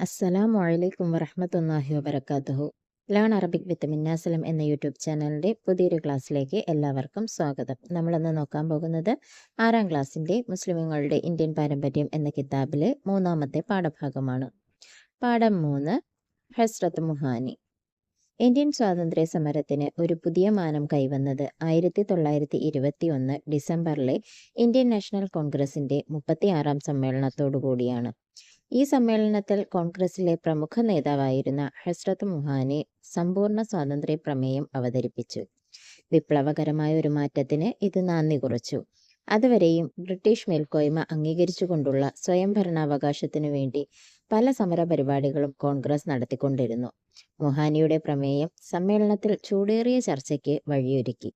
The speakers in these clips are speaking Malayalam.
അസ്സലാമു അലൈക്കും വറഹ്മത്തുള്ളാഹി വബറകാതുഹു. ലേൺ അറബിക് വിത്ത് മിന്നാസലം എന്ന യൂട്യൂബ് ചാനലിന്റെ പുതിയൊരു ക്ലാസ്സിലേക്ക് എല്ലാവർക്കും സ്വാഗതം. നമ്മളിന്ന് നോക്കാൻ പോകുന്നത് ആറാം ക്ലാസ്സിന്റെ മുസ്ലിമുകളുടെ ഇന്ത്യൻ പാരമ്പര്യം എന്ന കിതാബിലെ മൂന്നാമത്തെ പാഠഭാഗമാണ്. പാഠം മൂന്ന് ഹസ്രത്ത് മുഹാനി. ഇന്ത്യൻ സ്വാതന്ത്ര്യ സമരത്തിന് ഒരു പുതിയ മാനം കൈവന്നത് ആയിരത്തി തൊള്ളായിരത്തി ഇരുപത്തി ഒന്ന് ഡിസംബറിലെ ഇന്ത്യൻ നാഷണൽ കോൺഗ്രസിന്റെ മുപ്പത്തിയാറാം സമ്മേളനത്തോടു കൂടിയാണ്. ഈ സമ്മേളനത്തിൽ കോൺഗ്രസിലെ പ്രമുഖ നേതാവായിരുന്ന ഹസ്രത്ത് മുഹാനി സമ്പൂർണ സ്വാതന്ത്ര്യ പ്രമേയം അവതരിപ്പിച്ചു. വിപ്ലവകരമായ ഒരു മാറ്റത്തിന് ഇത് നന്ദി കുറച്ചു. അതുവരെയും ബ്രിട്ടീഷ് മേൽക്കോയ്മ അംഗീകരിച്ചുകൊണ്ടുള്ള സ്വയംഭരണാവകാശത്തിനു വേണ്ടി പല സമര പരിപാടികളും കോൺഗ്രസ് നടത്തിക്കൊണ്ടിരുന്നു. മുഹാനിയുടെ പ്രമേയം സമ്മേളനത്തിൽ ചൂടേറിയ ചർച്ചയ്ക്ക് വഴിയൊരുക്കി.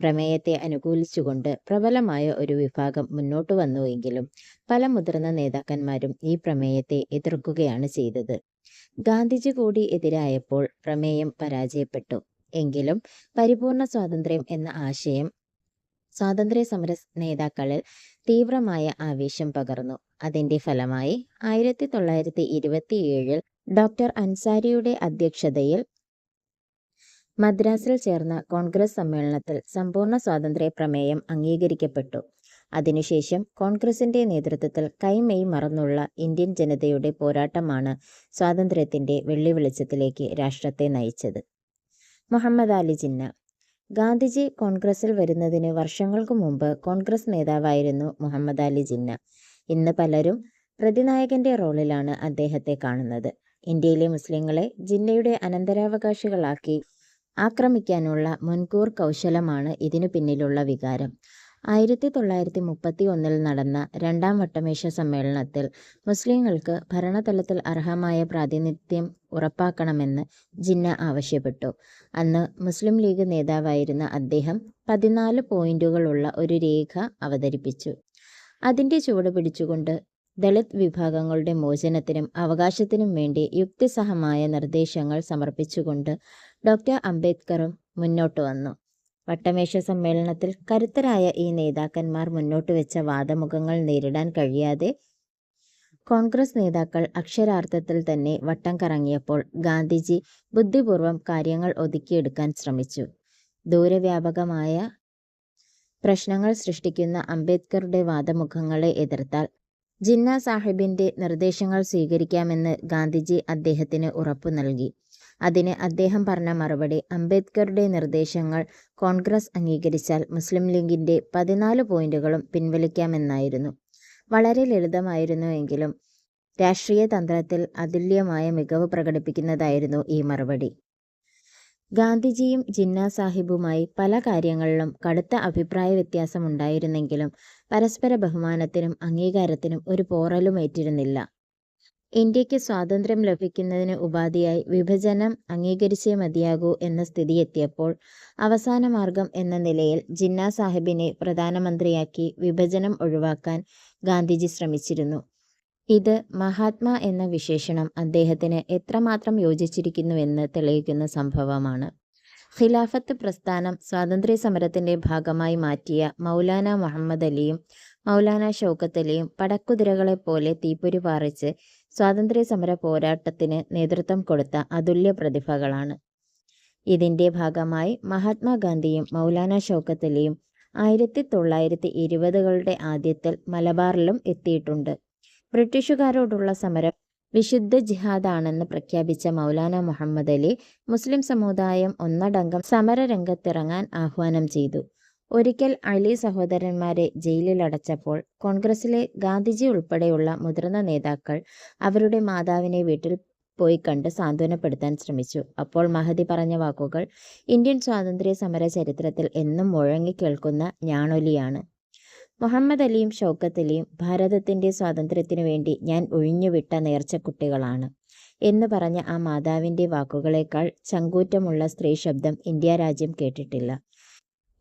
പ്രമേയത്തെ അനുകൂലിച്ചുകൊണ്ട് പ്രബലമായ ഒരു വിഭാഗം മുന്നോട്ട് വന്നുവെങ്കിലും പല മുതിർന്ന നേതാക്കന്മാരും ഈ പ്രമേയത്തെ എതിർക്കുകയാണ് ചെയ്തത്. ഗാന്ധിജി കൂടി എതിരായപ്പോൾ പ്രമേയം പരാജയപ്പെട്ടു. എങ്കിലും പരിപൂർണ സ്വാതന്ത്ര്യം എന്ന ആശയം സ്വാതന്ത്ര്യ സമര നേതാക്കളിൽ തീവ്രമായ ആവേശം പകർന്നു. അതിന്റെ ഫലമായി ആയിരത്തി തൊള്ളായിരത്തി ഇരുപത്തിയേഴിൽ ഡോക്ടർ അൻസാരിയുടെ അധ്യക്ഷതയിൽ മദ്രാസിൽ ചേർന്ന കോൺഗ്രസ് സമ്മേളനത്തിൽ സമ്പൂർണ സ്വാതന്ത്ര്യ പ്രമേയം അംഗീകരിക്കപ്പെട്ടു. അതിനുശേഷം കോൺഗ്രസിന്റെ നേതൃത്വത്തിൽ കൈമെയ് മറന്നുള്ള ഇന്ത്യൻ ജനതയുടെ പോരാട്ടമാണ് സ്വാതന്ത്ര്യത്തിന്റെ വെള്ളി വെളിച്ചത്തിലേക്ക് രാഷ്ട്രത്തെ നയിച്ചത്. മുഹമ്മദ് അലി ജിന്ന. ഗാന്ധിജി കോൺഗ്രസിൽ വരുന്നതിന് വർഷങ്ങൾക്ക് മുമ്പ് കോൺഗ്രസ് നേതാവായിരുന്നു മുഹമ്മദ് അലി ജിന്ന. ഇന്ന് പലരും പ്രതിനായകന്റെ റോളിലാണ് അദ്ദേഹത്തെ കാണുന്നത്. ഇന്ത്യയിലെ മുസ്ലിങ്ങളെ ജിന്നയുടെ അനന്തരാവകാശികളാക്കി ആക്രമിക്കാനുള്ള മുൻകൂർ കൗശലമാണ് ഇതിനു പിന്നിലുള്ള വികാരം. ആയിരത്തി തൊള്ളായിരത്തി മുപ്പത്തി ഒന്നിൽ നടന്ന രണ്ടാം വട്ടമേശ സമ്മേളനത്തിൽ മുസ്ലിങ്ങൾക്ക് ഭരണതലത്തിൽ അർഹമായ പ്രാതിനിധ്യം ഉറപ്പാക്കണമെന്ന് ജിന്ന ആവശ്യപ്പെട്ടു. അന്ന് മുസ്ലിം ലീഗ് നേതാവായിരുന്ന അദ്ദേഹം പതിനാല് പോയിന്റുകളുള്ള ഒരു രേഖ അവതരിപ്പിച്ചു. അതിന്റെ ചുവട് പിടിച്ചുകൊണ്ട് ദളിത് വിഭാഗങ്ങളുടെ മോചനത്തിനും അവകാശത്തിനും വേണ്ടി യുക്തിസഹമായ നിർദ്ദേശങ്ങൾ സമർപ്പിച്ചുകൊണ്ട് ഡോക്ടർ അംബേദ്കറും മുന്നോട്ട് വന്നു. വട്ടമേശ സമ്മേളനത്തിൽ കരുത്തരായ ഈ നേതാക്കന്മാർ മുന്നോട്ട് വെച്ച വാദമുഖങ്ങൾ നേരിടാൻ കഴിയാതെ കോൺഗ്രസ് നേതാക്കൾ അക്ഷരാർത്ഥത്തിൽ തന്നെ വട്ടം കറങ്ങിയപ്പോൾ ഗാന്ധിജി ബുദ്ധിപൂർവം കാര്യങ്ങൾ ഒതുക്കിയെടുക്കാൻ ശ്രമിച്ചു. ദൂരവ്യാപകമായ പ്രശ്നങ്ങൾ സൃഷ്ടിക്കുന്ന അംബേദ്കറുടെ വാദമുഖങ്ങളെ എതിർത്താൽ ജിന്ന സാഹിബിന്റെ നിർദ്ദേശങ്ങൾ സ്വീകരിക്കാമെന്ന് ഗാന്ധിജി അദ്ദേഹത്തിന് ഉറപ്പു നൽകി. അതിന് അദ്ദേഹം പറഞ്ഞ മറുപടി അംബേദ്കറുടെ നിർദ്ദേശങ്ങൾ കോൺഗ്രസ് അംഗീകരിച്ചാൽ മുസ്ലിം ലീഗിന്റെ പതിനാല് പോയിന്റുകളും പിൻവലിക്കാമെന്നായിരുന്നു. വളരെ ലളിതമായിരുന്നുവെങ്കിലും രാഷ്ട്രീയ തന്ത്രത്തിൽ അതുല്യമായ മികവ് പ്രകടിപ്പിക്കുന്നതായിരുന്നു ഈ മറുപടി. ഗാന്ധിജിയും ജിന്ന സാഹിബുമായി പല കാര്യങ്ങളിലും കടുത്ത അഭിപ്രായ വ്യത്യാസമുണ്ടായിരുന്നെങ്കിലും പരസ്പര ബഹുമാനത്തിനും അംഗീകാരത്തിനും ഒരു പോറലും പോറലുമേറ്റിരുന്നില്ല ഇന്ത്യയ്ക്ക് സ്വാതന്ത്ര്യം ലഭിക്കുന്നതിന് ഉപാധിയായി വിഭജനം അംഗീകരിച്ചേ മതിയാകൂ എന്ന സ്ഥിതി എത്തിയപ്പോൾ അവസാന മാർഗം എന്ന നിലയിൽ ജിന്ന സാഹിബിനെ പ്രധാനമന്ത്രിയാക്കി വിഭജനം ഒഴിവാക്കാൻ ഗാന്ധിജി ശ്രമിച്ചിരുന്നു. ഇത് മഹാത്മാ എന്ന വിശേഷണം അദ്ദേഹത്തിന് എത്രമാത്രം യോജിച്ചിരിക്കുന്നുവെന്ന് തെളിയിക്കുന്ന സംഭവമാണ്. ഖിലാഫത്ത് പ്രസ്ഥാനം സ്വാതന്ത്ര്യ സമരത്തിന്റെ ഭാഗമായി മാറ്റിയ മൗലാന മുഹമ്മദ് അലിയും മൗലാന ഷൗക്കത്ത് അലിയും പടക്കുതിരകളെ പോലെ തീപ്പൊരി പാറിച്ച് സ്വാതന്ത്ര്യ സമര പോരാട്ടത്തിന് നേതൃത്വം കൊടുത്ത അതുല്യ പ്രതിഭകളാണ്. ഇതിന്റെ ഭാഗമായി മഹാത്മാഗാന്ധിയും മൗലാന ഷൗക്കത്തലിയും ആയിരത്തി തൊള്ളായിരത്തി ഇരുപതുകളുടെ ആദ്യത്തിൽ മലബാറിലും എത്തിയിട്ടുണ്ട്. ബ്രിട്ടീഷുകാരോടുള്ള സമരം വിശുദ്ധ ജിഹാദാണെന്ന് പ്രഖ്യാപിച്ച മൗലാന മുഹമ്മദ് അലി മുസ്ലിം സമുദായം ഒന്നടങ്കം സമരരംഗത്തിറങ്ങാൻ ആഹ്വാനം ചെയ്തു. ഒരിക്കൽ അലി സഹോദരന്മാരെ ജയിലിലടച്ചപ്പോൾ കോൺഗ്രസിലെ ഗാന്ധിജി ഉൾപ്പെടെയുള്ള മുതിർന്ന നേതാക്കൾ അവരുടെ മാതാവിനെ വീട്ടിൽ പോയി കണ്ട് സാന്ത്വനപ്പെടുത്താൻ ശ്രമിച്ചു. അപ്പോൾ മഹതി പറഞ്ഞ വാക്കുകൾ ഇന്ത്യൻ സ്വാതന്ത്ര്യ സമര ചരിത്രത്തിൽ എന്നും മുഴങ്ങിക്കേൾക്കുന്ന ഞാണൊലിയാണ് മുഹമ്മദ് അലിയും ഷൗക്കത്ത് അലിയും ഭാരതത്തിന്റെ സ്വാതന്ത്ര്യത്തിനു വേണ്ടി ഞാൻ ഒഴിഞ്ഞുവിട്ട നേർച്ചക്കുട്ടികളാണ് എന്ന് പറഞ്ഞ ആ മാതാവിന്റെ വാക്കുകളേക്കാൾ ചങ്കൂറ്റമുള്ള സ്ത്രീ ശബ്ദം ഇന്ത്യ രാജ്യം കേട്ടിട്ടില്ല.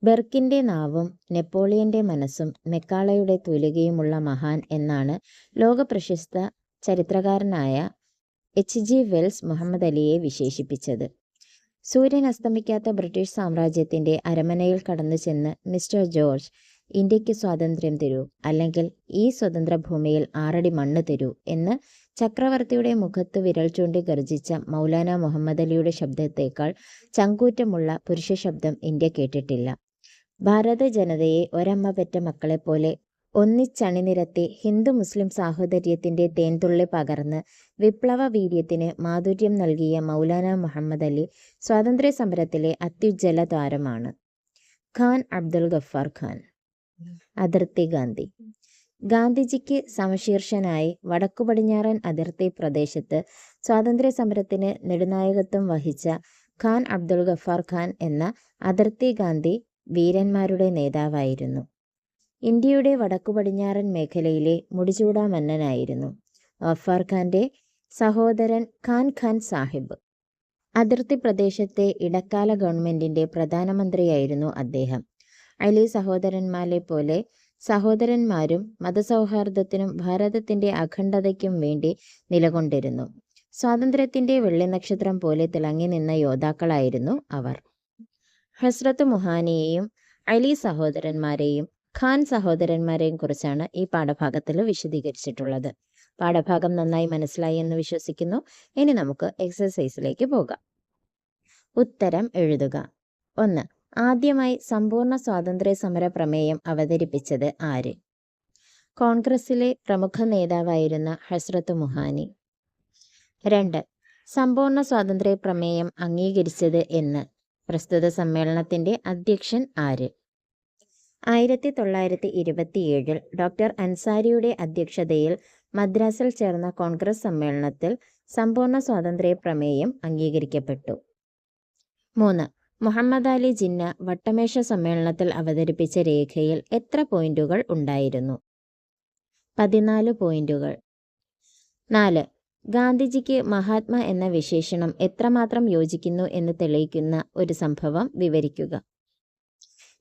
ബെർക്കിന്റെ നാവും നെപ്പോളിയന്റെ മനസ്സും മെക്കാളയുടെ തൂലികയുമുള്ള മഹാൻ എന്നാണ് ലോകപ്രശസ്ത ചരിത്രകാരനായ എച്ച് ജി വെൽസ് മുഹമ്മദ് അലിയെ വിശേഷിപ്പിച്ചത്. സൂര്യൻ അസ്തമിക്കാത്ത ബ്രിട്ടീഷ് സാമ്രാജ്യത്തിന്റെ അരമനയിൽ കടന്നു ചെന്ന് മിസ്റ്റർ ജോർജ് ഇന്ത്യയ്ക്ക് സ്വാതന്ത്ര്യം തരൂ അല്ലെങ്കിൽ ഈ സ്വതന്ത്ര ഭൂമിയിൽ ആറടി മണ്ണ് തരൂ എന്ന് ചക്രവർത്തിയുടെ മുഖത്ത് വിരൽ ചൂണ്ടി ഗർജിച്ച മൗലാന മുഹമ്മദ് അലിയുടെ ശബ്ദത്തേക്കാൾ ചങ്കൂറ്റമുള്ള പുരുഷ ശബ്ദം ഇന്ത്യ കേട്ടിട്ടില്ല. ഭാരത ജനതയെ ഒരമ്മ പെറ്റ മക്കളെപ്പോലെ ഒന്നിച്ചണിനിരത്തി ഹിന്ദു മുസ്ലിം സാഹോദര്യത്തിന്റെ തേൻതുള്ളി പകർന്ന് വിപ്ലവ വീര്യത്തിന് മാധുര്യം നൽകിയ മൗലാന മുഹമ്മദ് അലി സ്വാതന്ത്ര്യ സമരത്തിലെ അത്യുജ്വല താരമാണ് ഖാൻ അബ്ദുൽ ഗഫാർ ഖാൻ. അതിർത്തി ഗാന്ധി. ഗാന്ധിജിക്ക് സമശീർഷനായി വടക്കു പടിഞ്ഞാറൻ അതിർത്തി പ്രദേശത്ത് സ്വാതന്ത്ര്യ സമരത്തിന് നെടുനായകത്വം വഹിച്ച ഖാൻ അബ്ദുൽ ഗഫാർ ഖാൻ എന്ന അതിർത്തി ഗാന്ധി വീരന്മാരുടെ നേതാവായിരുന്നു. ഇന്ത്യയുടെ വടക്കു പടിഞ്ഞാറൻ മേഖലയിലെ മുടിചൂടാ മന്നനായിരുന്നു ഗഫാർ ഖാന്റെ സഹോദരൻ ഖാൻ ഖാൻ സാഹിബ്. അതിർത്തി പ്രദേശത്തെ ഇടക്കാല ഗവൺമെന്റിന്റെ പ്രധാനമന്ത്രിയായിരുന്നു അദ്ദേഹം. അലി സഹോദരന്മാരെ പോലെ സഹോദരന്മാരും മതസൗഹാർദ്ദത്തിനും ഭാരതത്തിന്റെ അഖണ്ഡതയ്ക്കും വേണ്ടി നിലകൊണ്ടിരുന്നു. സ്വാതന്ത്ര്യത്തിന്റെ വെള്ളി നക്ഷത്രം പോലെ തിളങ്ങി നിന്ന യോദ്ധാക്കളായിരുന്നു അവർ. ഹസ്രത്ത് മുഹാനിയെയും അലി സഹോദരന്മാരെയും ഖാൻ സഹോദരന്മാരെയും കുറിച്ചാണ് ഈ പാഠഭാഗത്തിൽ വിശദീകരിച്ചിട്ടുള്ളത്. പാഠഭാഗം നന്നായി മനസ്സിലായി എന്ന് വിശ്വസിക്കുന്നു. ഇനി നമുക്ക് എക്സസൈസിലേക്ക് പോകാം. ഉത്തരം എഴുതുക. ഒന്ന് ആദ്യമായി സമ്പൂർണ സ്വാതന്ത്ര്യ സമര പ്രമേയം അവതരിപ്പിച്ചത് ആര്? കോൺഗ്രസിലെ പ്രമുഖ നേതാവായിരുന്ന ഹസ്രത്ത് മുഹാനി. രണ്ട് സമ്പൂർണ സ്വാതന്ത്ര്യ പ്രമേയം അംഗീകരിച്ചത് എന്ന്. പ്രസ്തുത സമ്മേളനത്തിന്റെ അധ്യക്ഷൻ ആര്? ആയിരത്തി തൊള്ളായിരത്തി ഇരുപത്തിയേഴിൽ ഡോക്ടർ അൻസാരിയുടെ അധ്യക്ഷതയിൽ മദ്രാസിൽ ചേർന്ന കോൺഗ്രസ് സമ്മേളനത്തിൽ സമ്പൂർണ സ്വാതന്ത്ര്യ പ്രമേയം അംഗീകരിക്കപ്പെട്ടു. മൂന്ന്. മുഹമ്മദ് അലി ജിന്ന വട്ടമേശ സമ്മേളനത്തിൽ അവതരിപ്പിച്ച രേഖയിൽ എത്ര പോയിന്റുകൾ ഉണ്ടായിരുന്നു? പതിനാല് പോയിന്റുകൾ. നാല്. ഗാന്ധിജിക്ക് മഹാത്മ എന്ന വിശേഷണം എത്രമാത്രം യോജിക്കുന്നു എന്ന് തെളിയിക്കുന്ന ഒരു സംഭവം വിവരിക്കുക.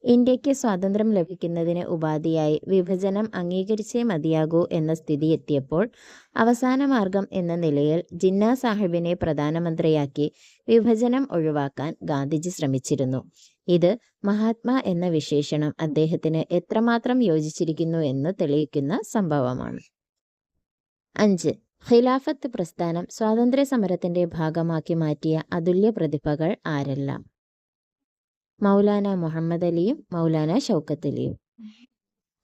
ഇന്ത്യയ്ക്ക് സ്വാതന്ത്ര്യം ലഭിക്കുന്നതിന് ഉപാധിയായി വിഭജനം അംഗീകരിച്ചേ മതിയാകൂ എന്ന സ്ഥിതി എത്തിയപ്പോൾ അവസാന മാർഗം എന്ന നിലയിൽ ജിന്ന സാഹിബിനെ പ്രധാനമന്ത്രിയാക്കി വിഭജനം ഒഴിവാക്കാൻ ഗാന്ധിജി ശ്രമിച്ചിരുന്നു. ഇത് മഹാത്മാ എന്ന വിശേഷണം അദ്ദേഹത്തിന് എത്രമാത്രം യോജിച്ചിരിക്കുന്നു എന്ന് തെളിയിക്കുന്ന സംഭവമാണ്. അഞ്ച് ഖിലാഫത്ത് പ്രസ്ഥാനം സ്വാതന്ത്ര്യ സമരത്തിന്റെ ഭാഗമാക്കി മാറ്റിയ അതുല്യ പ്രതിഭകൾ ആരെല്ലാം? മൗലാന മുഹമ്മദ് അലിയും മൗലാന ഷൗക്കത്ത് അലിയും.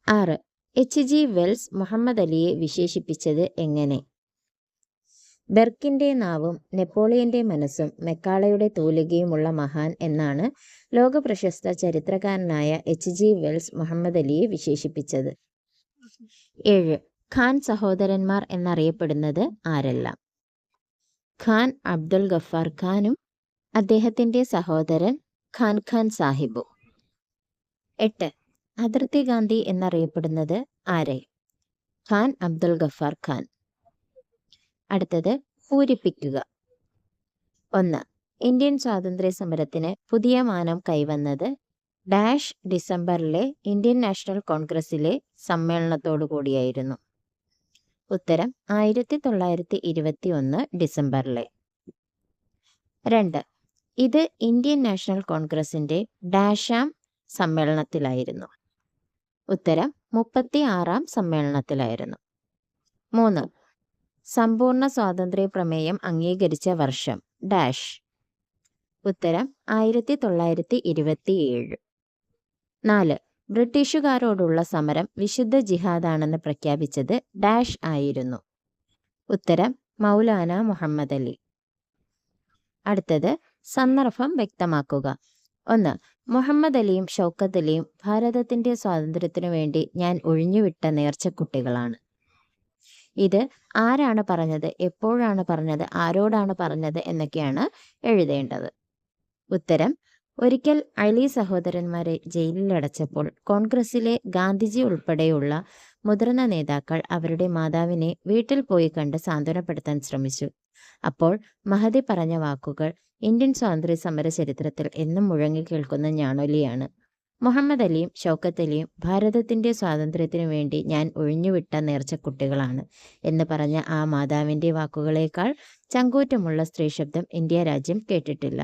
ആറ് എച്ച് ജി വെൽസ് മുഹമ്മദ് അലിയെ വിശേഷിപ്പിച്ചത് എങ്ങനെ? ബെർക്കിന്റെ നാവും നെപ്പോളിയന്റെ മനസ്സും മെക്കാളയുടെ തൂലികയുമുള്ള മഹാൻ എന്നാണ് ലോകപ്രശസ്ത ചരിത്രകാരനായ എച്ച് ജി വെൽസ് മുഹമ്മദ് അലിയെ വിശേഷിപ്പിച്ചത്. ഏഴ് ഖാൻ സഹോദരന്മാർ എന്നറിയപ്പെടുന്നത് ആരെല്ലാം. ഖാൻ അബ്ദുൽ ഗഫാർ ഖാനും അദ്ദേഹത്തിന്റെ സഹോദരൻ ഖാൻ ഖാൻ സാഹിബു. എട്ട്. അതിർത്തി ഗാന്ധി എന്നറിയപ്പെടുന്നത് ആരെ? ഖാൻ അബ്ദുൽ ഗഫാർ ഖാൻ. അടുത്തത് പൂരിപ്പിക്കുക. ഒന്ന്. ഇന്ത്യൻ സ്വാതന്ത്ര്യ സമരത്തിന് പുതിയ മാനം കൈവന്നത് ഡാഷ് ഡിസംബറിലെ ഇന്ത്യൻ നാഷണൽ കോൺഗ്രസിലെ സമ്മേളനത്തോടു കൂടിയായിരുന്നു ഉത്തരം ആയിരത്തി തൊള്ളായിരത്തി ഇരുപത്തി ഒന്ന് ഡിസംബറിലെ. രണ്ട്. ഇത് ഇന്ത്യൻ നാഷണൽ കോൺഗ്രസിന്റെ ഡാഷാം സമ്മേളനത്തിലായിരുന്നു. ഉത്തരം മുപ്പത്തി ആറാം സമ്മേളനത്തിലായിരുന്നു. മൂന്ന്. സമ്പൂർണ സ്വാതന്ത്ര്യ പ്രമേയം അംഗീകരിച്ച വർഷം ഡാഷ്. ഉത്തരം ആയിരത്തി തൊള്ളായിരത്തി ഇരുപത്തിയേഴ് നാല്. ബ്രിട്ടീഷുകാരോടുള്ള സമരം വിശുദ്ധ ജിഹാദാണെന്ന് പ്രഖ്യാപിച്ചത് ഡാഷ് ആയിരുന്നു. ഉത്തരം മൗലാന മുഹമ്മദ് അലി. അടുത്തത് സന്ദർഭം വ്യക്തമാക്കുക. ഒന്ന് മുഹമ്മദ് അലിയും ഷൗക്കത്ത് അലിയും ഭാരതത്തിന്റെ സ്വാതന്ത്ര്യത്തിനു വേണ്ടി ഞാൻ ഒഴിഞ്ഞുവിട്ട നേർച്ചക്കുട്ടികളാണ്. ഇത് ആരാണ് പറഞ്ഞത് എപ്പോഴാണ് പറഞ്ഞത് ആരോടാണ് പറഞ്ഞത് എന്നൊക്കെയാണ് എഴുതേണ്ടത്. ഉത്തരം ഒരിക്കൽ അലി സഹോദരന്മാരെ ജയിലിലടച്ചപ്പോൾ കോൺഗ്രസിലെ ഗാന്ധിജി ഉൾപ്പെടെയുള്ള മുതിർന്ന നേതാക്കൾ അവരുടെ മാതാവിനെ വീട്ടിൽ പോയി കണ്ട് സാന്ത്വനപ്പെടുത്താൻ ശ്രമിച്ചു. അപ്പോൾ മഹതി പറഞ്ഞ വാക്കുകൾ ഇന്ത്യൻ സ്വാതന്ത്ര്യ സമര ചരിത്രത്തിൽ എന്നും മുഴങ്ങി കേൾക്കുന്ന ഞാണൊലിയാണ് മുഹമ്മദ് അലിയും ഷൗക്കത്ത് അലിയും ഭാരതത്തിന്റെ സ്വാതന്ത്ര്യത്തിനു വേണ്ടി ഞാൻ ഒഴിഞ്ഞുവിട്ട നേർച്ചക്കുട്ടികളാണ് എന്ന് പറഞ്ഞ ആ മാതാവിന്റെ വാക്കുകളേക്കാൾ ചങ്കൂറ്റമുള്ള സ്ത്രീശബ്ദം ഇന്ത്യ രാജ്യം കേട്ടിട്ടില്ല.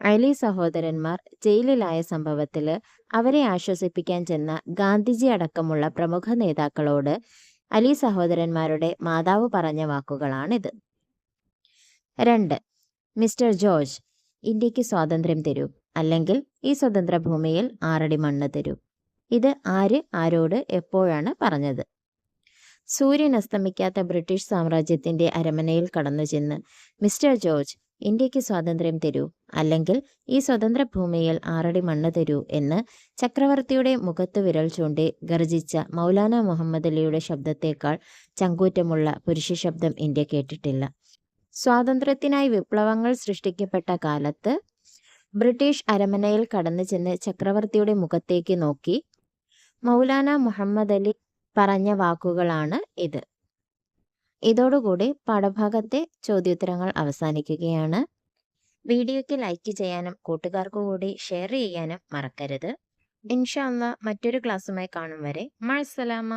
അലി സഹോദരന്മാർ ജയിലിലായ സംഭവത്തിൽ അവരെ ആശ്വസിപ്പിക്കാൻ ചെന്ന ഗാന്ധിജി അടക്കമുള്ള പ്രമുഖ നേതാക്കളോട് അലി സഹോദരന്മാരുടെ മാതാവ് പറഞ്ഞ വാക്കുകളാണിത്. രണ്ട് മിസ്റ്റർ ജോർജ് ഇന്ത്യയ്ക്ക് സ്വാതന്ത്ര്യം തരൂ. അല്ലെങ്കിൽ ഈ സ്വതന്ത്ര ഭൂമിയിൽ ആറടി മണ്ണ് തരൂ. ഇത് ആര് ആരോട് എപ്പോഴാണ് പറഞ്ഞത്? സൂര്യൻ അസ്തമിക്കാത്ത ബ്രിട്ടീഷ് സാമ്രാജ്യത്തിന്റെ അരമനയിൽ കടന്നു ചെന്ന് മിസ്റ്റർ ജോർജ് ഇന്ത്യയ്ക്ക് സ്വാതന്ത്ര്യം തരൂ അല്ലെങ്കിൽ ഈ സ്വതന്ത്ര ഭൂമിയിൽ ആറടി മണ്ണ് തരൂ എന്ന് ചക്രവർത്തിയുടെ മുഖത്ത് വിരൽ ചൂണ്ടി ഗർജിച്ച മൗലാന മുഹമ്മദ് അലിയുടെ ശബ്ദത്തേക്കാൾ ചങ്കൂറ്റമുള്ള പുരുഷ ശബ്ദം ഇന്ത്യ കേട്ടിട്ടില്ല. സ്വാതന്ത്ര്യത്തിനായി വിപ്ലവങ്ങൾ സൃഷ്ടിക്കപ്പെട്ട കാലത്ത് ബ്രിട്ടീഷ് അരമനയിൽ കടന്നു ചെന്ന് ചക്രവർത്തിയുടെ മുഖത്തേക്ക് നോക്കി മൗലാന മുഹമ്മദ് അലി പറഞ്ഞ വാക്കുകളാണ് ഇത്. ഇതോടുകൂടി പാഠഭാഗത്തെ ചോദ്യോത്തരങ്ങൾ അവസാനിക്കുകയാണ്. വീഡിയോയ്ക്ക് ലൈക്ക് ചെയ്യാനും കൂട്ടുകാർക്ക് കൂടി ഷെയർ ചെയ്യാനും മറക്കരുത്. ഇൻഷാല്ല മറ്റൊരു ക്ലാസ്സുമായി കാണും വരെ. മഴസലാമ